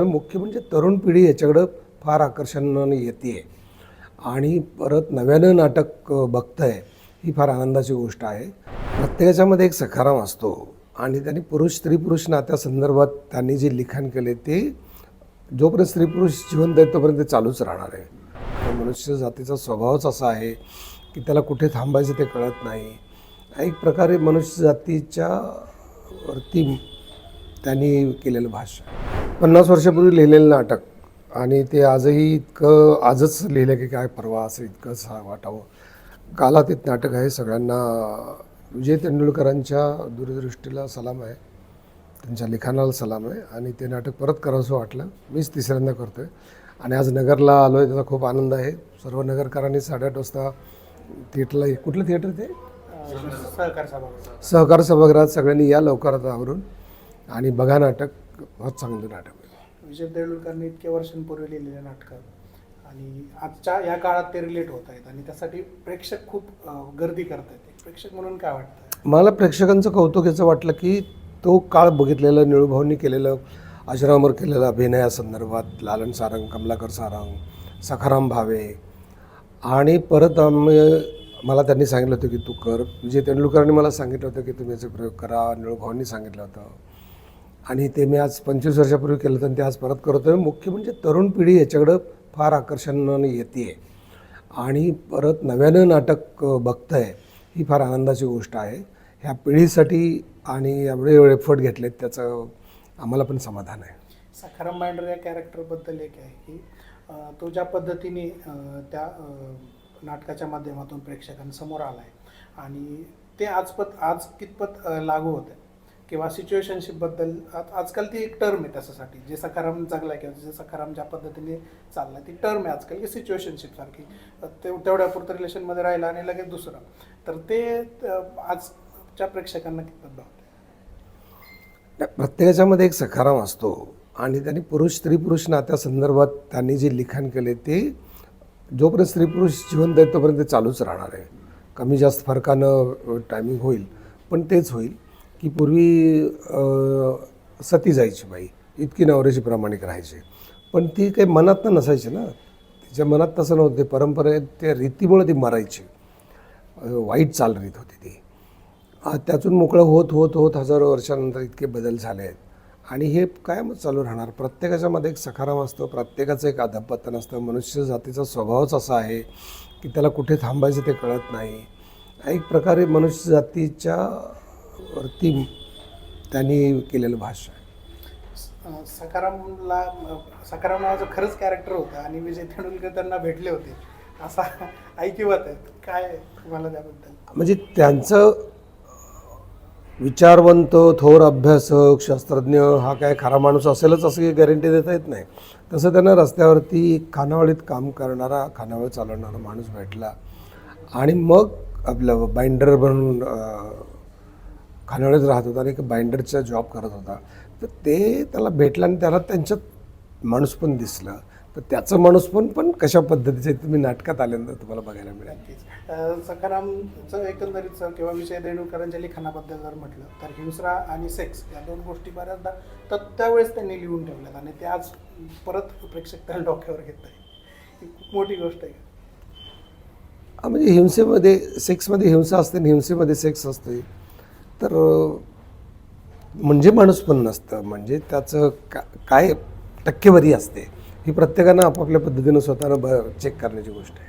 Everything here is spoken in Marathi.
मुख्य म्हणजे तरुण पिढी याच्याकडं फार आकर्षणाने येते आणि परत नव्यानं नाटक बघतंय ही फार आनंदाची गोष्ट आहे. प्रत्येकाच्यामध्ये एक सखाराम असतो आणि त्यांनी पुरुष स्त्री पुरुष नात्यासंदर्भात त्यांनी जे लिखाण केले ते जोपर्यंत स्त्री पुरुष जिवंत आहे तोपर्यंत ते चालूच राहणार आहे. मनुष्य जातीचा स्वभावच असा आहे की त्याला कुठे थांबायचं ते कळत नाही. एक प्रकारे मनुष्य जातीच्या वरती त्यांनी केलेलं भाष्य पन्नास वर्षापूर्वी लिहिलेलं नाटक. आणि ते आजही इतकं आजच लिहिलं की काय परवा असं इतकं सा वाटावं. कालातीत नाटक आहे सगळ्यांना. विजय तेंडुलकरांच्या दूरदृष्टीला सलाम आहे. त्यांच्या लिखाणाला सलाम आहे. आणि ते नाटक परत करावंसं वाटलं. मीच तिसऱ्यांदा करतो आहे आणि आज नगरला आलो आहे त्याचा खूप आनंद आहे. सर्व नगरकरांनी साडेआठ वाजता थिएटरला कुठलं थिएटर ते? सहकार सहकार सभागृहात सगळ्यांनी या लवकरात आवरून. आणि बघा नाटक. बहुत चांगलं नाटक आहे विजय देऊळकरने इतक्या वर्षांपूर्वी लिहिलेले नाटकं आणि आजच्या या काळात ते रिलेट होत आहेत आणि त्यासाठी प्रेक्षक खूप अं, गर्दी करत आहेत. प्रेक्षक म्हणून काय वाटतं मला प्रेक्षकांचं कौतुक याचं वाटलं की तो काळ बघितलेलं निळूभाऊंनी केलेलं अजरामर केलेलं अभिनयासंदर्भात लालन सारंग कमलाकर सारंग सखाराम भावे आणि परत आम्ही मला त्यांनी सांगितलं होतं की तू कर. विजय तेंडुलकरांनी मला सांगितलं होतं की तुम्ही याचे प्रयोग करा. निळूभाऊंनी सांगितलं होतं. आणि ते मी आज पंचवीस वर्षापूर्वी केलं तर ते आज परत करतो आहे मुख्य म्हणजे तरुण पिढी याच्याकडं फार आकर्षणाने येते आहे आणि परत नव्यानं नाटक बघतं आहे ही फार आनंदाची गोष्ट आहे. ह्या पिढीसाठी आणि एवढे एवढे एफर्ट घेतलेत त्याचं आम्हाला पण समाधान आहे. सखाराम मांडर या कॅरेक्टरबद्दल एक आहे की तो ज्या पद्धतीने त्या नाटकाच्या माध्यमातून प्रेक्षकांसमोर आला आहे आणि ते आजपत आज कितपत लागू होतं किंवा सिच्युएशनशिपबद्दल आज आजकाल ती एक टर्म आहे त्याच्यासाठी. जे सखाराम जगला किंवा जे सखाराम ज्या पद्धतीने चालला ती टर्म आहे आजकाल. की सिच्युएशनशिप सारखी. ते तेवढ्यापुरतं रिलेशनमध्ये राहिलं आणि लगेच दुसरं. तर ते आजच्या प्रेक्षकांना कितपत भावते प्रत्येकाच्यामध्ये एक सखाराम असतो आणि त्यांनी पुरुष स्त्री पुरुष नात्यासंदर्भात त्यांनी जे लिखाण केले ते जोपर्यंत स्त्री पुरुष जिवंत आहे तोपर्यंत ते चालूच राहणार आहे. कमी जास्त फरकानं टायमिंग होईल पण तेच होईल. की पूर्वी सती जायची बाई इतकी नवऱ्याची प्रामाणिक राहायची. पण ती काही मनातनं नसायची ना. तिच्या मनात तसं नव्हते. परंपरे परंपरेत त्या रीतीमुळे ती मरायची. वाईट चाल रीत होती ती. त्यातून मोकळं होत होत होत हजारो वर्षानंतर इतके बदल झाले आहेत. आणि हे कायमच चालू राहणार. प्रत्येकाच्यामध्ये एक सखाराम असतो. प्रत्येकाचं एक अधपतन असतं. मनुष्य जातीचा स्वभावच असा आहे की त्याला कुठे थांबायचं ते कळत नाही. एक प्रकारे मनुष्य जातीच्या वरती त्यांनी केलेलं भाष्य अं, सखाराम नावाचं खरंच कॅरेक्टर होतं आणि विजय तेंडुलकर त्यांना भेटले होते. असा ऐकिवत आहे. काय तुम्हाला त्याबद्दल? म्हणजे त्यांचं विचारवंत थोर अभ्यासक शास्त्रज्ञ हा काय खरा माणूस असेलच असं काही गॅरंटी देता येत नाही. तसं त्यांना रस्त्यावरती खानावळीत काम करणारा खानावळ चालवणारा माणूस भेटला. आणि मग आपलं बाइंडर बनून खानावळीत राहत होता आणि एक बाइंडरचा जॉब करत होता. तर ते त्याला भेटलं आणि त्याला त्यांच्यात माणूस पण दिसलं. तर त्याचं माणूस पण पण कशा पद्धतीचे तुम्ही नाटकात आल्यानंतर तुम्हाला बघायला मिळेल? सखारामचं एकंदरीत किंवा विजय देणुकरांच्या लिखाणाबद्दल जर म्हटलं तर हिंसरा आणि सेक्स या दोन गोष्टी बऱ्याचदा तर त्यावेळेस त्यांनी लिहून ठेवल्यात आणि ते आज परत प्रेक्षक त्याला डोक्यावर घेत आहे ही खूप मोठी गोष्ट आहे. म्हणजे हिंसेमध्ये सेक्समध्ये हिंसा असते आणि हिंसेमध्ये सेक्स असते. तर म्हणजे माणूस पण नसतं. म्हणजे त्याचं का काय टक्केवारी असते. ही प्रत्येकानं आपापल्या पद्धतीनं स्वतःनं ब चेक करण्याची गोष्ट आहे.